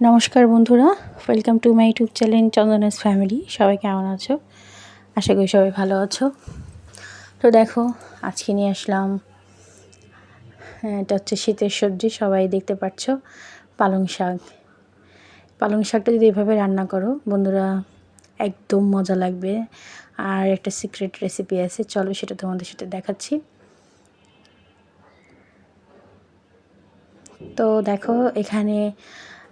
নমস্কার বন্ধুরা welcome to my YouTube channel Chandana's family সবাই কেমন আছো? আশা করি সবাই ভালো আছো। তো দেখো আজকে নিয়ে আসলাম হ্যাঁ, এটা হচ্ছে শীতের সবজি সবাই দেখতে পাচ্ছ পালং শাক। পালং শাকটা যদি এভাবে রান্না করো বন্ধুরা একদম মজা লাগবে। আর একটা সিক্রেট রেসিপি আছে চলো সেটা তোমাদের সাথে দেখাচ্ছি। তো দেখো এখানে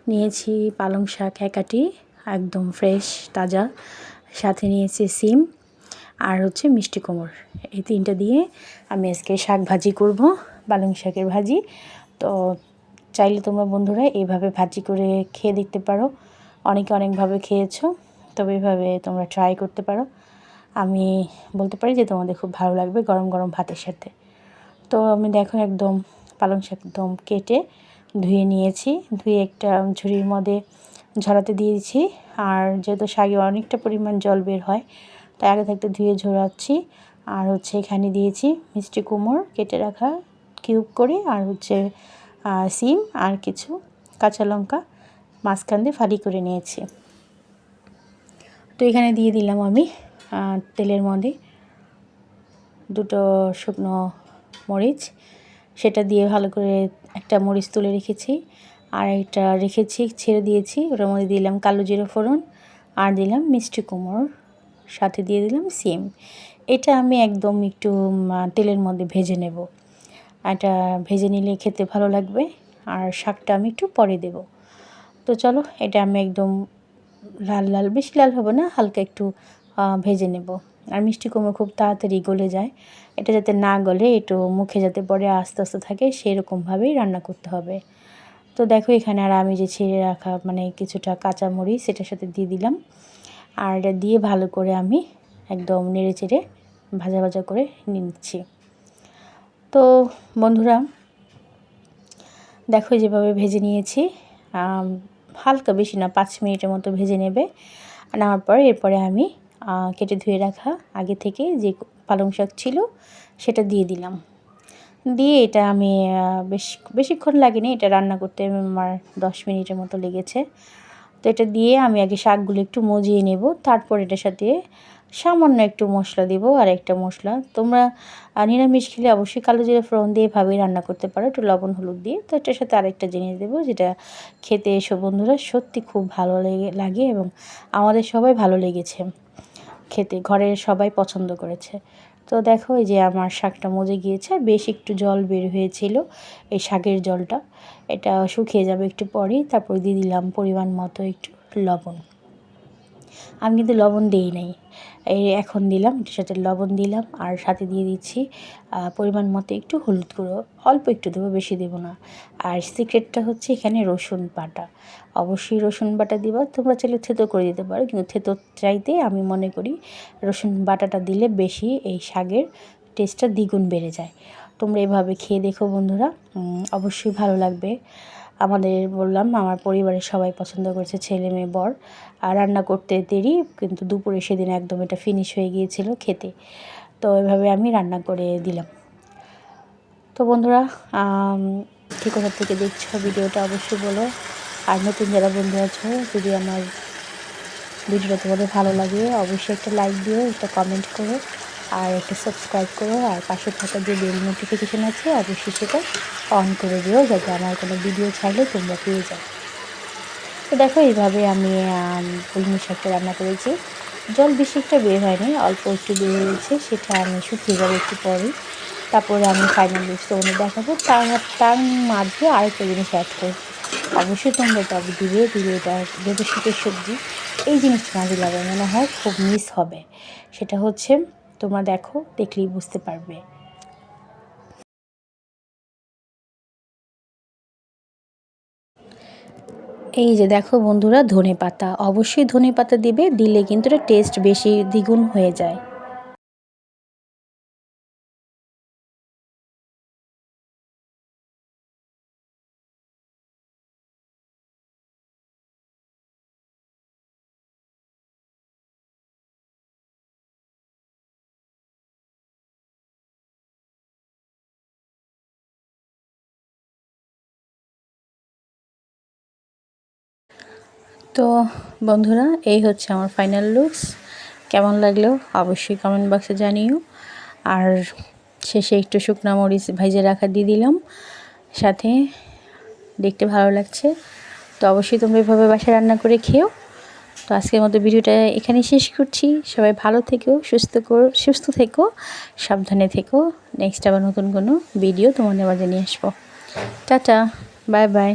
নিয়েছি পালং শাক একাটি, একদম ফ্রেশ তাজা। সাথে নিয়েছি সিম আর হচ্ছে মিষ্টি কোমর এই তিনটা দিয়ে আমি আজকে শাক ভাজি করব, পালং শাকের ভাজি। তো চাইলে তোমরা বন্ধুরা এইভাবে ভাজি করে খেয়ে দেখতে পারো। অনেকে অনেকভাবে খেয়েছো, তবে এইভাবে তোমরা ট্রাই করতে পারো। আমি বলতে পারি যে তোমাদের খুব ভালো লাগবে গরম গরম ভাতের সাথে। তো আমি দেখো একদম পালং শাক একদম কেটে ধুয়ে নিয়েছি, ধুয়ে একটা ঝুড়ির মধ্যে ঝরাতে দিয়েছি। আর যেহেতু শাকে অনেকটা পরিমাণ জল বের হয়, তাই আগে থাকতে ধুয়ে ঝরাচ্ছি। আর হচ্ছে এখানে দিয়েছি মিষ্টি কুমড় কেটে রাখা কিউব করে, আর হচ্ছে সিম আর কিছু কাঁচা লঙ্কা মাঝখান দিয়ে ফালি করে নিয়েছি। তো এখানে দিয়ে দিলাম আমি তেলের মধ্যে দুটো শুকনো মরিচ, সেটা দিয়ে ভালো করে একটা মরিচ তুলে রেখেছি। আর এটা রেখেছি, ছেড়ে দিয়েছি, ওটার মধ্যে দিলাম কালো জিরো ফোড়ন আর দিলাম মিষ্টি কুমড়োর সাথে দিয়ে দিলাম সিম। এটা আমি একদম একটু তেলের মধ্যে ভেজে নেব। এটা ভেজে নিলে খেতে ভালো লাগবে আর শাকটা আমি একটু পরে দেব। তো চলো, এটা আমি একদম লাল লাল, বেশি লাল হবে না, হালকা একটু ভেজে নেব। আর মিষ্টি কুমড়ো খুব তাড়াতাড়ি গলে যায়। এটা যাতে না গলে, একটু মুখে যাতে পরে আস্তে আস্তে থাকে, সেরকমভাবেই রান্না করতে হবে। তো দেখো এখানে আর আমি যে ছেড়ে রাখা মানে কিছুটা কাঁচামরিচ, সেটার সাথে দিয়ে দিলাম। আর এটা দিয়ে ভালো করে আমি একদম নেড়ে চেড়ে ভাজা ভাজা করে নিচ্ছি। তো বন্ধুরা, দেখো যেভাবে ভেজে নিয়েছি হালকা বেশি না, পাঁচ মিনিটের মতো ভেজে নেবে। নেওয়ার পর এরপরে আমি কেটে ধুয়ে রাখা আগে থেকে যে পালং শাক ছিল, সেটা দিয়ে দিলাম। দিয়ে এটা আমি বেশ, বেশিক্ষণ লাগেনি, এটা রান্না করতে আমার দশ মিনিটের মতো লেগেছে। তো এটা দিয়ে আমি আগে শাকগুলো একটু মজিয়ে নেব, তারপর এটার সাথে সামান্য একটু মশলা দেবো আর একটা মশলা। তোমরা নিরামিষ খেলে অবশ্যই কালো জিরে ফোড়ন দিয়ে এভাবেই রান্না করতে পারো, একটু লবণ হলুদ দিয়ে। তো এটার সাথে আরেকটা জিনিস দেবো, যেটা খেতে এসো বন্ধুরা, সত্যি খুব ভালো লাগে এবং আমাদের সবাই ভালো লেগেছে। খেতে ঘরের সবাই পছন্দ করেছে। তো দেখো এই যে আমার শাকটা মজে গিয়েছে বেশ একটু জল বের হয়েছিল এই শাকের জলটা। এটা শুকিয়ে যাবে একটু পরেই, তারপর দিয়ে দিলাম পরিমাণ মতো একটু লবণ। আমি কিন্তু লবণ দিই নাই। এই এখন দিলাম এটার সাথে লবণ দিলাম, আর সাথে দিয়ে দিচ্ছি পরিমাণ মতো একটু হলুদ গুঁড়ো। অল্প একটু দেবো, বেশি দেবো না। আর সিক্রেটটা হচ্ছে এখানে রসুন বাটা। অবশ্যই রসুন বাটা দিবা, তোমরা চাইলে থেতো করে দিতে পারো, কিন্তু থেতো চাইতে আমি মনে করি রসুন বাটাটা দিলে বেশি এই শাকের টেস্টটা দ্বিগুণ বেড়ে যায়। তোমরা এভাবে খেয়ে দেখো বন্ধুরা অবশ্যই ভালো লাগবে। আমাদের বললাম, আমার পরিবারের সবাই পছন্দ করেছে ছেলে মেয়ে, বর। আর রান্না করতে দেরি, কিন্তু দুপুরে সেদিন একদম এটা ফিনিশ হয়ে গিয়েছিল খেতে। তো এভাবে আমি রান্না করে দিলাম। তো বন্ধুরা ঠিক কোথা থেকে দেখছ ভিডিওটা অবশ্যই বলো। আর নতুন যারা বন্ধু আছো, যদি আমার ভিডিওটা তোমাদের ভালো লাগে, অবশ্যই একটা লাইক দিও, একটা কমেন্ট করো। আর একটা সাবস্ক্রাইব করো, আর পাশে থাকা যে বেল নোটিফিকেশান আছে অবশ্যই সেটা অন করে দিও, যাতে আমার কোনো ভিডিও ছাড়লে তোমরা পেয়ে যাও। তো দেখো, এইভাবে আমি কলমি শাকটা রান্না করেছি। জল বেশি একটা বের হয়নি, অল্প একটু বের হয়েছে, সেটা আমি শুকিয়ে যাব একটু পরে তারপরে আমি ফাইনাল লিস্ট দেখাবো। তার তার মাঝে আরেকটা জিনিস অ্যাড করব। অবশ্যই তোমরা এটা দিবে দিলে এটা যেহেতু শীতের সবজি, এই জিনিসটা না দিলে মনে হয় খুব মিস হবে। সেটা হচ্ছে তোমরা দেখো, দেখলেই বুঝতে পারবে। এই যে দেখো বন্ধুরা ধনে পাতা অবশ্যই ধনে পাতা দিবে, দিলে কিন্তু এটা টেস্ট বেশি দ্বিগুণ হয়ে যায়। তো বন্ধুরা, এই হচ্ছে আমার ফাইনাল লুকস কেমন লাগল অবশ্যই কমেন্ট বক্সে জানিও। আর শেষে একটু শুকনো মরিচ ভাইজে রাখা দিয়ে দিলাম। সাথে দেখতে ভালো লাগছে। তো অবশ্যই তোমরা এভাবে বাসায় রান্না করে খেও। তো আজকের মতো ভিডিওটা এখানে শেষ করছি। সবাই ভালো থেকো, সুস্থ সুস্থ থেকো, সাবধানে থেকো। নেক্সট আবার নতুন কোনো ভিডিও তোমাদের মাঝে নিয়ে আসব। Tata bye bye